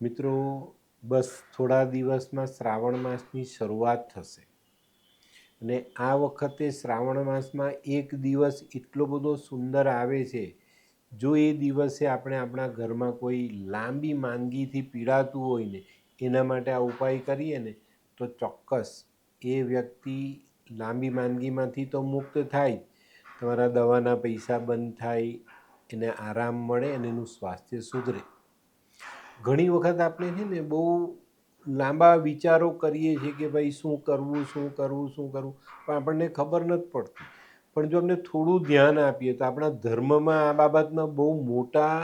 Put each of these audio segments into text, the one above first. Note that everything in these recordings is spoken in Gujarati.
મિત્રો, બસ થોડા દિવસમાં શ્રાવણ માસની શરૂઆત થશે. અને આ વખતે શ્રાવણ માસમાં એક દિવસ એટલો બધો સુંદર આવે છે, જો એ દિવસે આપણે આપણા ઘરમાં કોઈ લાંબી માંદગીથી પીડાતું હોય ને, એના માટે આ ઉપાય કરીએ ને, તો ચોક્કસ એ વ્યક્તિ લાંબી માંદગીમાંથી તો મુક્ત થાય. તમારા દવાના પૈસા બંધ થાય, એને આરામ મળે અને એનું સ્વાસ્થ્ય સુધરે. ઘણી વખત આપણે છે ને બહુ લાંબા વિચારો કરીએ છીએ કે ભાઈ શું કરવું શું કરવું શું કરવું, પણ આપણને ખબર નથી પડતી. પણ જો આપણે થોડું ધ્યાન આપીએ તો આપણા ધર્મમાં આ બાબતમાં બહુ મોટા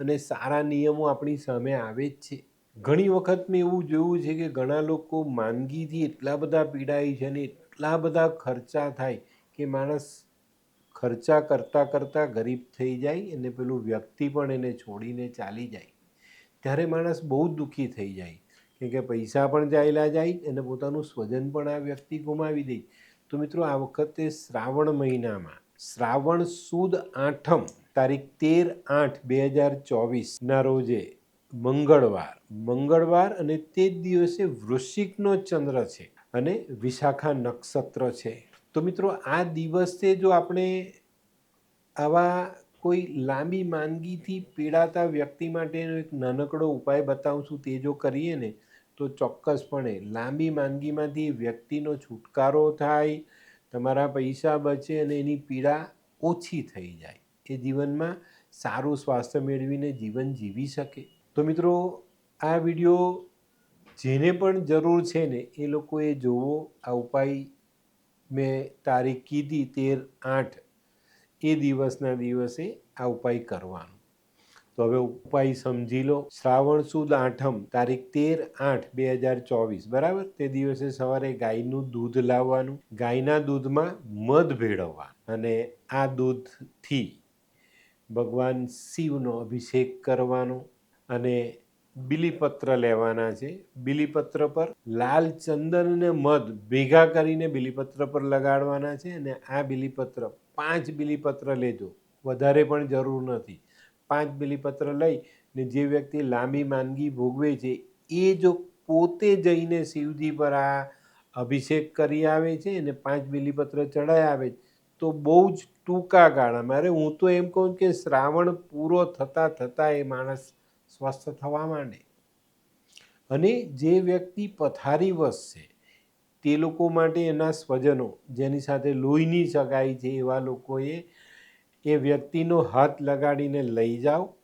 અને સારા નિયમો આપણી સામે આવે જ છે. ઘણી વખત મેં એવું જોયું છે કે ઘણા લોકો માંદગીથી એટલા બધા પીડાય છે અને એટલા બધા ખર્ચા થાય કે માણસ ખર્ચા કરતાં કરતાં ગરીબ થઈ જાય અને પેલું વ્યક્તિ પણ એને છોડીને ચાલી જાય. ત્યારે માણસ બહુ જ દુઃખી થઈ જાય. કેમ કે પૈસા પણ જાયેલા જાય અને પોતાનું સ્વજન પણ આ વ્યક્તિ ગુમાવી દે. તો મિત્રો, આ વખતે શ્રાવણ મહિનામાં, શ્રાવણ સુદ આઠમ, તારીખ તેર આઠ બે હજાર ચોવીસના રોજે મંગળવાર મંગળવાર અને તે જ દિવસે વૃશ્ચિકનો ચંદ્ર છે અને વિશાખા નક્ષત્ર છે. તો મિત્રો, આ દિવસે જો આપણે આવા કોઈ લાંબી માંદગીથી પીડાતા વ્યક્તિ માટેનો એક નાનકડો ઉપાય બતાવું છું તે જો કરીએ ને, તો ચોક્કસપણે લાંબી માંદગીમાંથી વ્યક્તિનો છુટકારો થાય, તમારા પૈસા બચે અને એની પીડા ઓછી થઈ જાય. એ જીવનમાં સારું સ્વાસ્થ્ય મેળવીને જીવન જીવી શકે. તો મિત્રો, આ વીડિયો જેને પણ જરૂર છે ને, એ લોકોએ જોવો. આ ઉપાય મેં તારીખ કીધી તેર આઠ એ દિવસના દિવસે આ ઉપાય કરવાનો. તો હવે ઉપાય સમજી લો. શ્રાવણ સુદ આઠમ, તારીખ તેર આઠ, બે હજાર ચોવીસ, બરાબર? તે દિવસે સવારે ગાયનું દૂધ લાવવાનું, ગાયના દૂધમાં મધ ભેળવવા અને આ દૂધથી ભગવાન શિવનો અભિષેક કરવાનો અને બિલીપત્ર લેવાના છે. બિલીપત્ર પર લાલ ચંદન અને મધ ભેગા કરીને બિલીપત્ર પર લગાડવાના છે અને આ બિલીપત્ર પાંચ બિલીપત્ર લેજો. વધારે પણ જરૂર નથી. પાંચ બિલીપત્ર લઈ ને જે વ્યક્તિ લાંબી માંદગી ભોગવે છે, એ જો પોતે જઈને શિવજી પર આ અભિષેક કરી આવે છે અને પાંચ બિલીપત્ર ચડાઈ આવે તો બહુ જ ટૂંકા ગાળામાં. અરે હું તો એમ કહું કે શ્રાવણ પૂરો થતાં થતાં એ માણસ સ્વસ્થ થવા માંડે. અને જે વ્યક્તિ પથારી વસશે તે લોકો માટે એના સ્વજનો, જેની સાથે લોહીની સગાઈ છે, એવા લોકોએ એ વ્યક્તિનો હાથ લગાડીને લઈ જાઓ,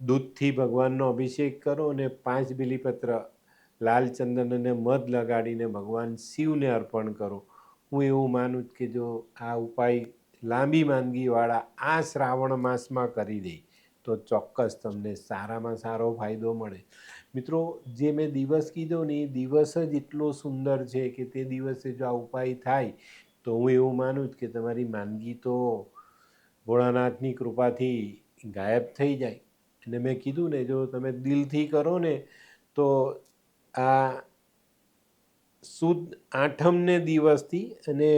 દૂધથી ભગવાનનો અભિષેક કરો અને પાંચ બિલીપત્ર લાલ અને મધ લગાડીને ભગવાન શિવને અર્પણ કરો. હું એવું માનું કે જો આ ઉપાય લાંબી માંદગીવાળા આ શ્રાવણ માસમાં કરી દે તો ચોક્કસ તમને સારામાં સારો ફાયદો મળે. મિત્રો, જે મેં દિવસ કીધો ને એ દિવસ જ એટલો સુંદર છે કે તે દિવસે જો આ ઉપાય થાય, તો હું એવું માનું જ કે તમારી માંદગી તો ભોળાનાથની કૃપાથી ગાયબ થઈ જાય. અને મેં કીધું ને, જો તમે દિલથી કરો ને, તો આ સુદ આઠમને દિવસથી અને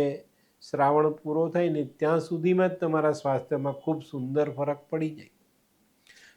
શ્રાવણ પૂરો થાય ને, ત્યાં સુધીમાં જ તમારા સ્વાસ્થ્યમાં ખૂબ સુંદર ફરક પડી જાય.